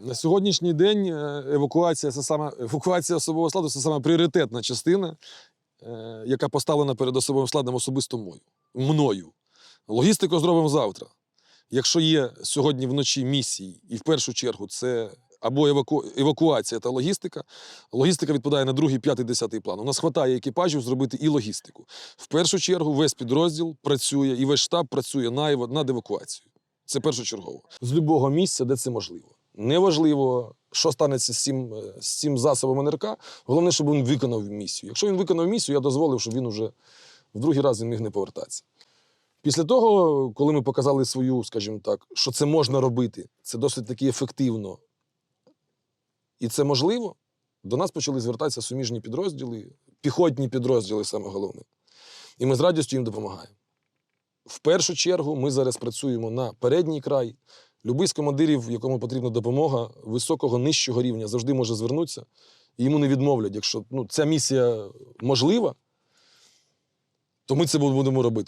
На сьогоднішній день е, евакуація це саме евакуація особового складу це саме пріоритетна частина, е, яка поставлена перед особовим складом особисто мною. мною. Логістику зробимо завтра. Якщо є сьогодні вночі місії, і в першу чергу це або еваку... евакуація та логістика, логістика відпадає на другий, п'ятий, десятий план. У нас вистачає екіпажів зробити і логістику. В першу чергу весь підрозділ працює, і весь штаб працює на над евакуацією. Це першочергово. З будь-якого місця, де це можливо. Неважливо, що станеться з цим, е, з цим засобом НРК. Головне, щоб він виконав місію. Якщо він виконав місію, я дозволив, щоб він уже в другий раз він міг не повертатися. Після того, коли ми показали свою, скажімо так, що це можна робити, це досить таки ефективно. І це можливо, до нас почали звертатися суміжні підрозділи, піхотні підрозділи, саме головне. І ми з радістю їм допомагаємо. В першу чергу ми зараз працюємо на передній край. Любий з командирів, якому потрібна допомога, високого нижчого рівня завжди може звернутися, і йому не відмовлять. Якщо ну, ця місія можлива, то ми це будемо робити.